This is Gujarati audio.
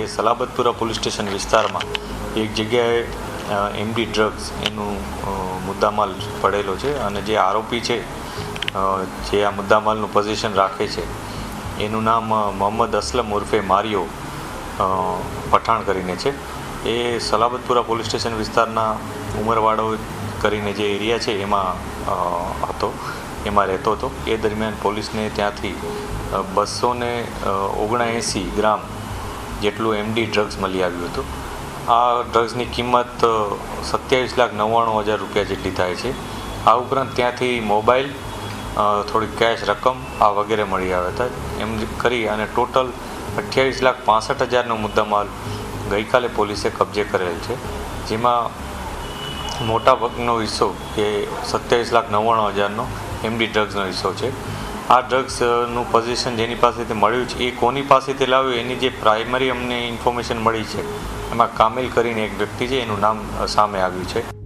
કે સલાબતપુરા પોલીસ સ્ટેશન વિસ્તારમાં એક જગ્યાએ એમડી ડ્રગ્સ એનું મુદ્દામાલ પડેલો છે અને જે આરોપી છે જે આ મુદ્દામાલનું પોઝિશન રાખે છે, એનું નામ મોહમ્મદ અસલમ ઉર્ફે મારિયો પઠાણ કરીને છે. એ સલાબતપુરા પોલીસ સ્ટેશન વિસ્તારના ઉમરવાડો કરીને જે એરિયા છે, એમાં હતો, એમાં રહેતો હતો. એ દરમિયાન પોલીસને ત્યાંથી બસો ને ઓગણએંસી ગ્રામ જેટલું એમડી ડ્રગ્સ મળી આવ્યું હતું. આ ડ્રગ્સની કિંમત સત્યાવીસ લાખ નવ્વાણું હજાર રૂપિયા જેટલી થાય છે. આ ઉપરાંત ત્યાંથી મોબાઈલ થોડી કેશ રકમ આ વગેરે મળી આવ્યા હતા. એમ કરી અને ટોટલ અઠ્યાવીસ લાખ પાસઠ હજારનો મુદ્દામાલ ગઈકાલે પોલીસે કબજે કરેલ છે. જેમાં મોટા ભાગનો હિસ્સો કે સત્યાવીસ લાખ નવ્વાણું હજારનો એમડી ડ્રગ્સનો હિસ્સો છે. આ ડ્રગ્સનું પોઝિશન જેની પાસેથી મળ્યું છે, એ કોની પાસેથી લાવ્યું, એની જે પ્રાઇમરી અમને ઇન્ફોર્મેશન મળી છે, એમાં કામિલ કરીને એક વ્યક્તિ છે, એનું નામ સામે આવ્યું છે.